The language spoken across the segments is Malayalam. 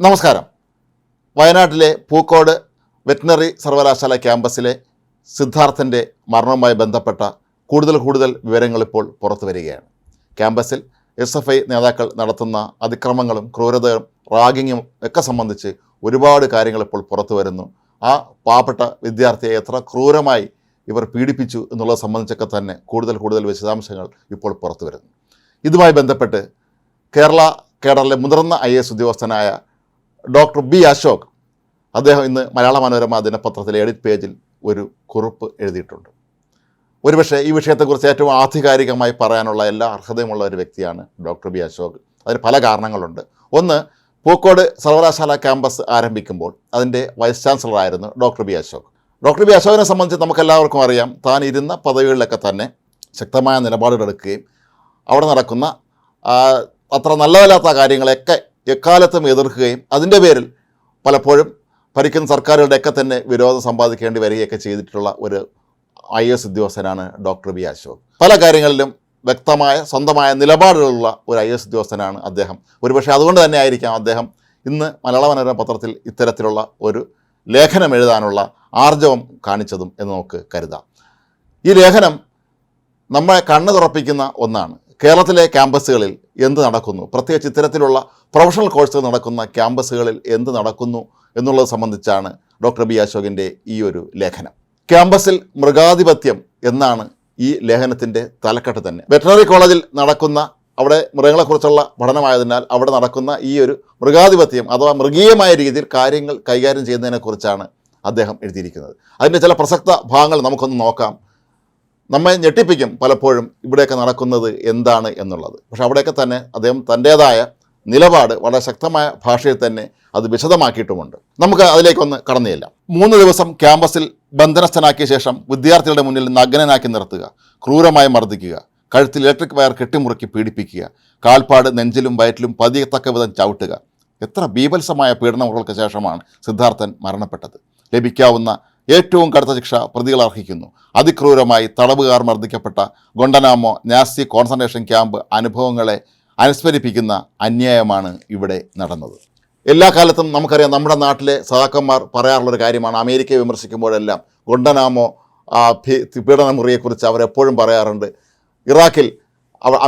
നമസ്കാരം. വയനാട്ടിലെ പൂക്കോട് വെറ്റിനറി സർവകലാശാല ക്യാമ്പസിലെ സിദ്ധാർത്ഥന്റെ മരണവുമായി ബന്ധപ്പെട്ട കൂടുതൽ കൂടുതൽ വിവരങ്ങൾ ഇപ്പോൾ പുറത്തു വരികയാണ്. ക്യാമ്പസിൽ എസ് എഫ് ഐ നേതാക്കൾ നടത്തുന്ന അതിക്രമങ്ങളും ക്രൂരതയും റാഗിങ്ങും ഒക്കെ സംബന്ധിച്ച് ഒരുപാട് കാര്യങ്ങൾ ഇപ്പോൾ പുറത്തു വരുന്നു. ആ പാവപ്പെട്ട വിദ്യാർത്ഥിയെ എത്ര ക്രൂരമായി ഇവർ പീഡിപ്പിച്ചു എന്നുള്ളത് സംബന്ധിച്ചൊക്കെ തന്നെ കൂടുതൽ കൂടുതൽ വിശദാംശങ്ങൾ ഇപ്പോൾ പുറത്തു വരുന്നു. ഇതുമായി ബന്ധപ്പെട്ട് കേരള കേഡറിലെ മുതിർന്ന ഐ എസ് ഉദ്യോഗസ്ഥനായ ഡോക്ടർ ബി അശോക് അദ്ദേഹം ഇന്ന് മലയാള മനോരമ ദിനപത്രത്തിലെ എഡിറ്റ് പേജിൽ ഒരു കുറിപ്പ് എഴുതിയിട്ടുണ്ട്. ഒരുപക്ഷെ ഈ വിഷയത്തെക്കുറിച്ച് ഏറ്റവും ആധികാരികമായി പറയാനുള്ള എല്ലാ അർഹതയുമുള്ള ഒരു വ്യക്തിയാണ് ഡോക്ടർ ബി അശോക്. അതിന് പല കാരണങ്ങളുണ്ട്. ഒന്ന് പൂക്കോട് സർവകലാശാല ക്യാമ്പസ് ആരംഭിക്കുമ്പോൾ അതിന്റെ vice ചാൻസലറായിരുന്നു doctor B Ashok. Doctor B അശോകിനെ സംബന്ധിച്ച് നമുക്കെല്ലാവർക്കും അറിയാം താൻ ഇരുന്ന പദവികളിലൊക്കെ തന്നെ ശക്തമായ നിലപാടുകൾ എടുക്കുകയും അവിടെ നടക്കുന്ന അത്ര നല്ലതല്ലാത്ത കാര്യങ്ങളെയൊക്കെ എക്കാലത്തും എതിർക്കുകയും അതിന്റെ പേരിൽ പലപ്പോഴും ഭരിക്കുന്ന സർക്കാരുകളുടെയൊക്കെ തന്നെ വിരോധം സമ്പാദിക്കേണ്ടി വരികയൊക്കെ ചെയ്തിട്ടുള്ള ഒരു ഐ എസ് ഉദ്യോഗസ്ഥനാണ് ഡോക്ടർ ബി അശോക്. പല കാര്യങ്ങളിലും വ്യക്തമായ സ്വന്തമായ നിലപാടുകളുള്ള ഒരു ഐ എസ് ഉദ്യോഗസ്ഥനാണ് അദ്ദേഹം. ഒരുപക്ഷെ അതുകൊണ്ട് തന്നെ ആയിരിക്കാം അദ്ദേഹം ഇന്ന് മലയാള മനോരമ പത്രത്തിൽ ഇത്തരത്തിലുള്ള ഒരു ലേഖനം എഴുതാനുള്ള ആർജവം കാണിച്ചതും എന്ന് നമുക്ക് കരുതാം. ഈ ലേഖനം നമ്മളെ കണ്ണു തുറപ്പിക്കുന്ന ഒന്നാണ്. കേരളത്തിലെ ക്യാമ്പസുകളിൽ എന്ത് നടക്കുന്നു? പ്രത്യേകിച്ച് ഇത്തരത്തിലുള്ള പ്രൊഫഷണൽ കോഴ്സുകൾ നടക്കുന്ന ക്യാമ്പസുകളിൽ എന്ത് നടക്കുന്നു എന്നുള്ളത് സംബന്ധിച്ചാണ് ഡോക്ടർ ബി അശോകിന്റെ ഈ ഒരു ലേഖനം. ക്യാമ്പസിൽ മൃഗാധിപത്യം എന്നാണ് ഈ ലേഖനത്തിന്റെ തലക്കെട്ട് തന്നെ. വെറ്ററിനറി കോളേജിൽ നടക്കുന്ന അവിടെ മൃഗങ്ങളെക്കുറിച്ചുള്ള പഠനമായതിനാൽ അവിടെ നടക്കുന്ന ഈ ഒരു മൃഗാധിപത്യം അഥവാ മൃഗീയമായ രീതിയിൽ കാര്യങ്ങൾ കൈകാര്യം ചെയ്യുന്നതിനെക്കുറിച്ചാണ് അദ്ദേഹം എഴുതിയിരിക്കുന്നത്. അതിന്റെ ചില പ്രസക്ത ഭാഗങ്ങൾ നമുക്കൊന്ന് നോക്കാം. നമ്മെ ഞെട്ടിപ്പിക്കും പലപ്പോഴും ഇവിടെയൊക്കെ നടക്കുന്നത് എന്താണ് എന്നുള്ളത്. പക്ഷെ അവിടെയൊക്കെ തന്നെ അദ്ദേഹം തന്റേതായ നിലപാട് വളരെ ശക്തമായ ഭാഷയിൽ തന്നെ അത് വിശദമാക്കിയിട്ടുമുണ്ട്. നമുക്ക് അതിലേക്കൊന്ന് കടന്നില്ല മൂന്ന് ദിവസം ക്യാമ്പസിൽ ബന്ധനസ്ഥനാക്കിയ ശേഷം വിദ്യാർത്ഥികളുടെ മുന്നിൽ നഗ്നനാക്കി നിർത്തുക ക്രൂരമായി മർദ്ദിക്കുക കഴുത്തിൽ ഇലക്ട്രിക് വയർ കെട്ടിമുറുക്കി പീഡിപ്പിക്കുക കാൽപ്പാട് നെഞ്ചിലും വയറ്റിലും പതിയത്തക്ക വിധം ചവിട്ടുക. എത്ര ബീഭത്സമായ പീഡനമുറകൾക്ക് ശേഷമാണ് സിദ്ധാർത്ഥൻ മരണപ്പെട്ടത്. ലഭിക്കാവുന്ന ഏറ്റവും കടുത്ത ശിക്ഷ പ്രതികൾ അർഹിക്കുന്നു. അതിക്രൂരമായി തടവുകാർ മർദ്ദിക്കപ്പെട്ട ഗൊണ്ടനാമോ നാസി കോൺസെൻട്രേഷൻ ക്യാമ്പ് അനുഭവങ്ങളെ അനുസ്മരിപ്പിക്കുന്ന അന്യായമാണ് ഇവിടെ നടന്നത്. എല്ലാ കാലത്തും നമുക്കറിയാം നമ്മുടെ നാട്ടിലെ സഹാക്കന്മാർ പറയാറുള്ളൊരു കാര്യമാണ്. അമേരിക്കയെ വിമർശിക്കുമ്പോഴെല്ലാം ഗൊണ്ടനാമോ പീഡനമുറിയെക്കുറിച്ച് അവരെപ്പോഴും പറയാറുണ്ട്. ഇറാഖിൽ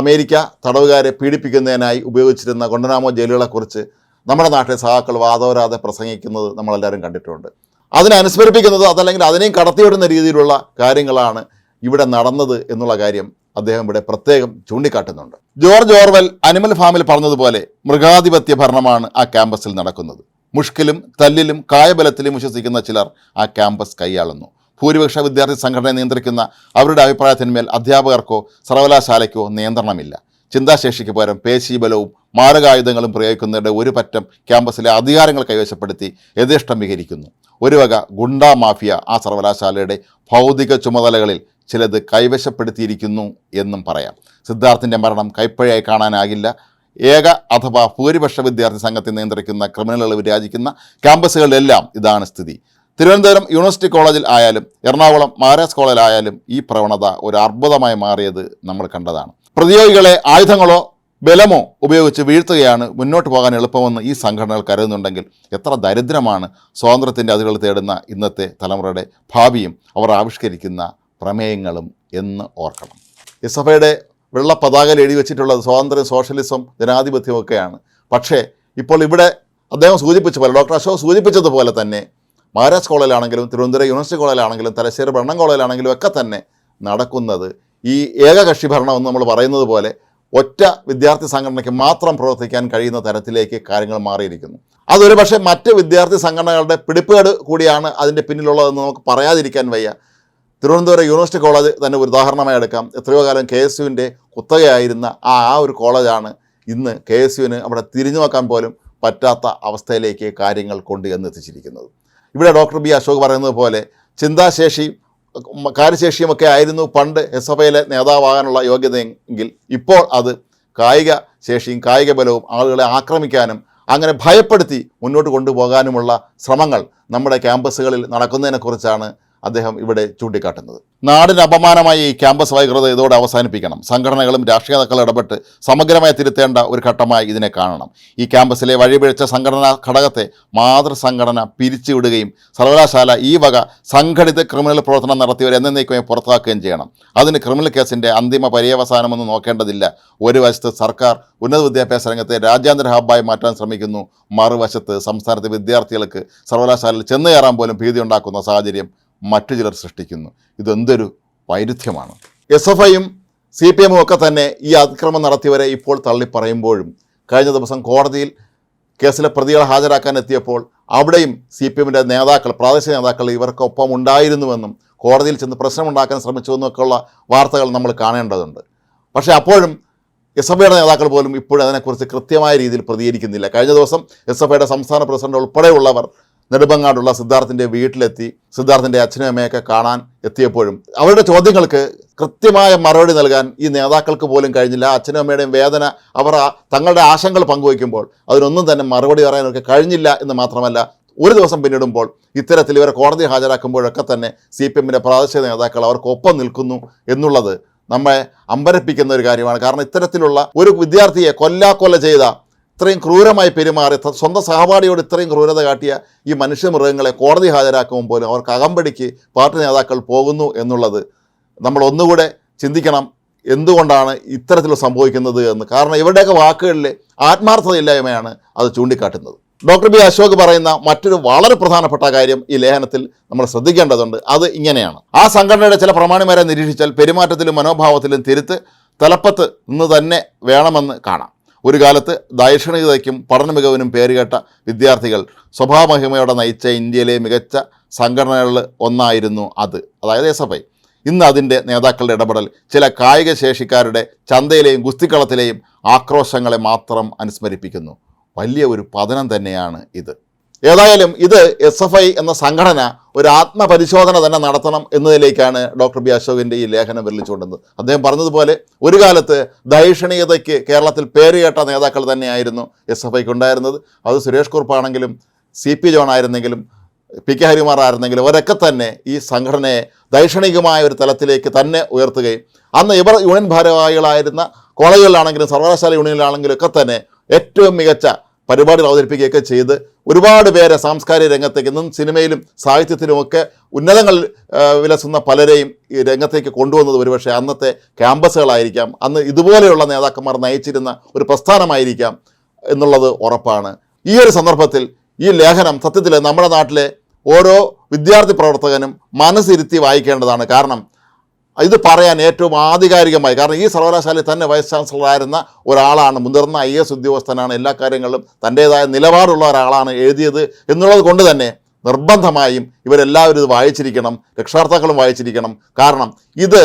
അമേരിക്ക തടവുകാരെ പീഡിപ്പിക്കുന്നതിനായി ഉപയോഗിച്ചിരുന്ന ഗൊണ്ടനാമോ ജയിലുകളെക്കുറിച്ച് നമ്മുടെ നാട്ടിലെ സഹാക്കൾ വാദോരാതെ പ്രസംഗിക്കുന്നത് നമ്മളെല്ലാവരും കണ്ടിട്ടുണ്ട്. അതിനെ അനുസ്മരിപ്പിക്കുന്നത് അതല്ലെങ്കിൽ അതിനെയും കടത്തിവിടുന്ന രീതിയിലുള്ള കാര്യങ്ങളാണ് ഇവിടെ നടന്നത് എന്നുള്ള കാര്യം അദ്ദേഹം ഇവിടെ പ്രത്യേകം ചൂണ്ടിക്കാട്ടുന്നുണ്ട്. ജോർജ് ഓർവെൽ അനിമൽ ഫാമിൽ പറഞ്ഞതുപോലെ മൃഗാധിപത്യ ഭരണമാണ് ആ ക്യാമ്പസിൽ നടക്കുന്നത്. മുഷ്കിലും തല്ലിലും കായബലത്തിലും വിശ്വസിക്കുന്ന ചിലർ ആ ക്യാമ്പസ് കൈയാളുന്നു. ഭൂരിപക്ഷ വിദ്യാർത്ഥി സംഘടനയെ നിയന്ത്രിക്കുന്ന അവരുടെ അഭിപ്രായത്തിന്മേൽ അധ്യാപകർക്കോ സർവകലാശാലയ്ക്കോ നിയന്ത്രണമില്ല. ചിന്താശേഷിക്ക് പകരം പേശീബലവും മാരകായുധങ്ങളും പ്രയോഗിക്കുന്നവരുടെ ഒരു പറ്റം ക്യാമ്പസിലെ അധികാരങ്ങൾ കൈവശപ്പെടുത്തി യഥേഷ്ടം വിഹരിക്കുന്നു. ഒരു വക ഗുണ്ടാ മാഫിയ ആ സർവകലാശാലയുടെ ഭൗതിക ചുമതലകളിൽ ചിലത് കൈവശപ്പെടുത്തിയിരിക്കുന്നു എന്നും പറയാം. സിദ്ധാർത്ഥിന്റെ മരണം കൈപ്പഴയായി കാണാനാകില്ല. ഏക അഥവാ ഭൂരിപക്ഷ വിദ്യാർത്ഥി സംഘത്തെ നിയന്ത്രിക്കുന്ന ക്രിമിനലുകൾ വിരാജിക്കുന്ന ക്യാമ്പസുകളിലെല്ലാം ഇതാണ് സ്ഥിതി. തിരുവനന്തപുരം യൂണിവേഴ്സിറ്റി കോളേജിൽ ആയാലും എറണാകുളം മഹാരാജ് കോളേജിലായാലും ഈ പ്രവണത ഒരു അർബുദമായി മാറിയത് നമ്മൾ കണ്ടതാണ്. പ്രതിയോഗികളെ ആയുധങ്ങളോ ബലമോ ഉപയോഗിച്ച് വീഴ്ത്തുകയാണ് മുന്നോട്ട് പോകാൻ എളുപ്പമെന്ന് ഈ സംഘടനകൾ കരുതുന്നുണ്ടെങ്കിൽ എത്ര ദരിദ്രമാണ് സ്വാതന്ത്ര്യത്തിന്റെ അതിരുകൾ തേടുന്ന ഇന്നത്തെ തലമുറയുടെ ഭാവിയും അവർ ആവിഷ്കരിക്കുന്ന പ്രമേയങ്ങളും എന്ന് ഓർക്കണം. എസ് എഫ് ഐയുടെ വെള്ള പതാകയിൽ എഴുതി വെച്ചിട്ടുള്ളത് സ്വാതന്ത്ര്യം സോഷ്യലിസം ജനാധിപത്യമൊക്കെയാണ്. പക്ഷേ ഇപ്പോൾ ഇവിടെ അദ്ദേഹം സൂചിപ്പിച്ച പോലെ ഡോക്ടർ അശോക് സൂചിപ്പിച്ചതുപോലെ തന്നെ മഹാരാജ് കോളേജിലാണെങ്കിലും തിരുവനന്തപുരം യൂണിവേഴ്സിറ്റി കോളേജിലാണെങ്കിലും തലശ്ശേരി ഭരണം കോളേജിലാണെങ്കിലും ഒക്കെ തന്നെ നടക്കുന്നത് ഈ ഏകകക്ഷി ഭരണം എന്ന് നമ്മൾ പറയുന്നത് പോലെ ഒറ്റ വിദ്യാർത്ഥി സംഘടനയ്ക്ക് മാത്രം പ്രവർത്തിക്കാൻ കഴിയുന്ന തരത്തിലേക്ക് കാര്യങ്ങൾ മാറിയിരിക്കുന്നു. അതൊരു പക്ഷേ മറ്റ് വിദ്യാർത്ഥി സംഘടനകളുടെ പിടിപ്പുകേട് കൂടിയാണ് അതിന്റെ പിന്നിലുള്ളതെന്ന് നമുക്ക് പറയാതിരിക്കാൻ വയ്യ. തിരുവനന്തപുരം യൂണിവേഴ്സിറ്റി കോളേജ് തന്നെ ഒരു ഉദാഹരണമായി എടുക്കാം. എത്രയോ കാലം കെ എസ് യുവിന്റെ കുത്തകയായിരുന്ന ആ ആ ഒരു കോളേജാണ് ഇന്ന് കെ എസ് യുവിന് അവിടെ തിരിഞ്ഞു നോക്കാൻ പോലും പറ്റാത്ത അവസ്ഥയിലേക്ക് കാര്യങ്ങൾ കൊണ്ട് എന്നെത്തിച്ചിരിക്കുന്നത്. ഇവിടെ ഡോക്ടർ ബി അശോക് പറയുന്നത് പോലെ ചിന്താശേഷി കാര്യശേഷിയുമൊക്കെ ആയിരുന്നു പണ്ട് എസ് എഫ് ഐയിലെ നേതാവാകാനുള്ള യോഗ്യതയെങ്കിൽ ഇപ്പോൾ അത് കായിക ശേഷിയും കായിക ബലവും ആളുകളെ ആക്രമിക്കാനും അങ്ങനെ ഭയപ്പെടുത്തി മുന്നോട്ട് കൊണ്ടുപോകാനുമുള്ള ശ്രമങ്ങൾ നമ്മുടെ ക്യാമ്പസുകളിൽ നടക്കുന്നതിനെക്കുറിച്ചാണ് അദ്ദേഹം ഇവിടെ ചൂണ്ടിക്കാട്ടുന്നത്. നാടിന് അപമാനമായ ഈ ക്യാമ്പസ് വൈകൃത ഇതോടെ അവസാനിപ്പിക്കണം. സംഘടനകളും രാഷ്ട്രീയ നേതാക്കളും ഇടപെട്ട് സമഗ്രമായി തിരുത്തേണ്ട ഒരു ഘട്ടമായി ഇതിനെ കാണണം. ഈ ക്യാമ്പസിലെ വഴിപിഴച്ച സംഘടനാ ഘടകത്തെ മാതൃസംഘടന പിരിച്ചുവിടുകയും സർവകലാശാല ഈ വക സംഘടിത ക്രിമിനൽ പ്രവർത്തനം നടത്തിയവരെ എന്നേക്കുമായി പുറത്താക്കുകയും ചെയ്യണം. അതിന് ക്രിമിനൽ കേസിന്റെ അന്തിമ പര്യവസാനമൊന്നും നോക്കേണ്ടതില്ല. ഒരു വശത്ത് സർക്കാർ ഉന്നത വിദ്യാഭ്യാസ രംഗത്തെ രാജ്യാന്തര ഹബ്ബായി മാറ്റാൻ ശ്രമിക്കുന്നു. മറുവശത്ത് സംസ്ഥാനത്തെ വിദ്യാർത്ഥികൾക്ക് സർവകലാശാലയിൽ ചെന്നു കയറാൻ പോലും ഭീതി ഉണ്ടാക്കുന്ന സാഹചര്യം മറ്റു ചിലർ സൃഷ്ടിക്കുന്നു. ഇതെന്തൊരു വൈരുദ്ധ്യമാണ്. എസ് എഫ് ഐയും സി പി എമ്മും ഒക്കെ തന്നെ ഈ അതിക്രമം നടത്തിയവരെ ഇപ്പോൾ തള്ളിപ്പറയുമ്പോഴും കഴിഞ്ഞ ദിവസം കോടതിയിൽ കേസിലെ പ്രതികളെ ഹാജരാക്കാൻ എത്തിയപ്പോൾ അവിടെയും സി പി എമ്മിന്റെ നേതാക്കൾ പ്രാദേശിക നേതാക്കൾ ഇവർക്കൊപ്പം ഉണ്ടായിരുന്നുവെന്നും കോടതിയിൽ ചെന്ന് പ്രശ്നമുണ്ടാക്കാൻ ശ്രമിച്ചുവെന്നൊക്കെയുള്ള വാർത്തകൾ നമ്മൾ കാണേണ്ടതുണ്ട്. പക്ഷേ അപ്പോഴും എസ് എഫ് ഐയുടെ നേതാക്കൾ പോലും ഇപ്പോഴും അതിനെക്കുറിച്ച് കൃത്യമായ രീതിയിൽ പ്രതികരിക്കുന്നില്ല. കഴിഞ്ഞ ദിവസം എസ് എഫ് ഐയുടെ സംസ്ഥാന പ്രസിഡന്റ് ഉൾപ്പെടെയുള്ളവർ നെടുമ്പങ്ങാടുള്ള സിദ്ധാർത്ഥിന്റെ വീട്ടിലെത്തി സിദ്ധാർത്ഥിന്റെ അച്ഛനും അമ്മയൊക്കെ കാണാൻ എത്തിയപ്പോഴും അവരുടെ ചോദ്യങ്ങൾക്ക് കൃത്യമായ മറുപടി നൽകാൻ ഈ നേതാക്കൾക്ക് പോലും കഴിഞ്ഞില്ല. അച്ഛനും അമ്മയുടെയും വേദന അവർ തങ്ങളുടെ ആശങ്കകൾ പങ്കുവയ്ക്കുമ്പോൾ അതിനൊന്നും തന്നെ മറുപടി പറയാനൊക്കെ കഴിഞ്ഞില്ല എന്ന് മാത്രമല്ല ഒരു ദിവസം പിന്നിടുമ്പോൾ ഇത്തരത്തിൽ ഇവരെ കോടതി ഹാജരാക്കുമ്പോഴൊക്കെ തന്നെ സി പി എമ്മിന്റെ പ്രാദേശിക നേതാക്കൾ അവർക്കൊപ്പം നിൽക്കുന്നു എന്നുള്ളത് നമ്മെ അമ്പരപ്പിക്കുന്ന ഒരു കാര്യമാണ്. കാരണം ഇത്തരത്തിലുള്ള ഒരു വിദ്യാർത്ഥിയെ കൊല്ലാക്കൊല്ല ചെയ്ത ഇത്രയും ക്രൂരമായി പെരുമാറി സ്വന്തം സഹപാഠിയോട് ഇത്രയും ക്രൂരത കാട്ടിയ ഈ മനുഷ്യമൃഗങ്ങളെ കോടതി ഹാജരാക്കുമ്പോൾ പോലും അവർക്ക് അകമ്പടിക്ക് പാർട്ടി നേതാക്കൾ പോകുന്നു എന്നുള്ളത് നമ്മൾ ഒന്നുകൂടെ ചിന്തിക്കണം എന്തുകൊണ്ടാണ് ഇത്തരത്തിൽ സംഭവിക്കുന്നത് എന്ന്. കാരണം ഇവരുടെയൊക്കെ വാക്കുകളിൽ ആത്മാർത്ഥതയില്ലായ്മയാണ് അത് ചൂണ്ടിക്കാട്ടുന്നത്. ഡോക്ടർ ബി അശോക് പറയുന്ന മറ്റൊരു വളരെ പ്രധാനപ്പെട്ട കാര്യം ഈ ലേഖനത്തിൽ നമ്മൾ ശ്രദ്ധിക്കേണ്ടതുണ്ട്. അത് ഇങ്ങനെയാണ്. ആ സംഘടനയുടെ ചില പ്രമാണിമാരെ നിരീക്ഷിച്ചാൽ പെരുമാറ്റത്തിലും മനോഭാവത്തിലും തിരുത്ത് തലപ്പത്ത് നിന്ന് തന്നെ വേണമെന്ന് കാണാം. ഒരു കാലത്ത് ദൈക്ഷണികതയ്ക്കും പഠന മികവിനും പേരുകേട്ട വിദ്യാർത്ഥികൾ സ്വഭാവമഹിമയോടെ നയിച്ച ഇന്ത്യയിലെ മികച്ച സംഘടനകളിൽ ഒന്നായിരുന്നു അത്. അതായത് എസ് എഫ് ഐ. ഇന്ന് അതിന്റെ നേതാക്കളുടെ ഇടപെടൽ ചില കായിക ശേഷിക്കാരുടെ ചന്തയിലെയും ഗുസ്തിക്കളത്തിലെയും ആക്രോശങ്ങളെ മാത്രം അനുസ്മരിപ്പിക്കുന്നു. വലിയ ഒരു പതനം തന്നെയാണ് ഇത്. ഏതായാലും ഇത് എസ് എഫ് ഐ എന്ന സംഘടന ഒരു ആത്മപരിശോധന തന്നെ നടത്തണം എന്നതിലേക്കാണ് ഡോക്ടർ ബി അശോകിന്റെ ഈ ലേഖനം വിരലിച്ചുകൊണ്ടത്. അദ്ദേഹം പറഞ്ഞതുപോലെ ഒരു കാലത്ത് ദൈഷണീയതയ്ക്ക് കേരളത്തിൽ പേരുകേട്ട നേതാക്കൾ തന്നെയായിരുന്നു എസ് എഫ് ഐക്ക് ഉണ്ടായിരുന്നത്. അത് സുരേഷ് കുറുപ്പാണെങ്കിലും സി പി ജോൺ ആയിരുന്നെങ്കിലും പി കെ ഹരിമാർ ആയിരുന്നെങ്കിലും അവരൊക്കെ തന്നെ ഈ സംഘടനയെ ദൈക്ഷണികമായ ഒരു തലത്തിലേക്ക് തന്നെ ഉയർത്തുകയും അന്ന് ഇവർ യൂണിയൻ ഭാരവാഹികളായിരുന്ന കോളേജുകളിലാണെങ്കിലും സർവകലാശാല യൂണിയനിലാണെങ്കിലും ഒക്കെ തന്നെ ഏറ്റവും മികച്ച പരിപാടികൾ അവതരിപ്പിക്കുകയൊക്കെ ചെയ്ത് ഒരുപാട് പേരെ സാംസ്കാരിക രംഗത്തേക്ക് ഇന്നും സിനിമയിലും സാഹിത്യത്തിലുമൊക്കെ ഉന്നതങ്ങൾ വിലസുന്ന പലരെയും ഈ രംഗത്തേക്ക് കൊണ്ടുവന്നത് ഒരുപക്ഷെ അന്നത്തെ ക്യാമ്പസുകളായിരിക്കാം. അന്ന് ഇതുപോലെയുള്ള നേതാക്കന്മാർ നയിച്ചിരുന്ന ഒരു പ്രസ്ഥാനമായിരിക്കാം എന്നുള്ളത് ഉറപ്പാണ്. ഈ ഒരു സന്ദർഭത്തിൽ ഈ ലേഖനം സത്യത്തിൽ നമ്മുടെ നാട്ടിലെ ഓരോ വിദ്യാർത്ഥി പ്രവർത്തകനും മനസ്സിരുത്തി വായിക്കേണ്ടതാണ്. കാരണം ഇത് പറയാൻ ഏറ്റവും ആധികാരികമായി. കാരണം ഈ സർവകലാശാലയിൽ തന്നെ വൈസ് ചാൻസലറായിരുന്ന ഒരാളാണ് മുതിർന്ന ഐ എസ് ഉദ്യോഗസ്ഥനാണ് എല്ലാ കാര്യങ്ങളിലും തന്റേതായ നിലപാടുള്ള ഒരാളാണ് എഴുതിയത് എന്നുള്ളത് കൊണ്ട് തന്നെ നിർബന്ധമായും ഇവരെല്ലാവരും ഇത് വായിച്ചിരിക്കണം രക്ഷാർത്ഥാക്കളും വായിച്ചിരിക്കണം. കാരണം ഇത്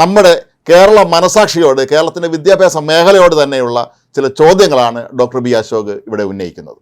നമ്മുടെ കേരള മനസാക്ഷിയോട് കേരളത്തിന്റെ വിദ്യാഭ്യാസ മേഖലയോട് തന്നെയുള്ള ചില ചോദ്യങ്ങളാണ് ഡോക്ടർ ബി അശോക് ഇവിടെ ഉന്നയിക്കുന്നത്.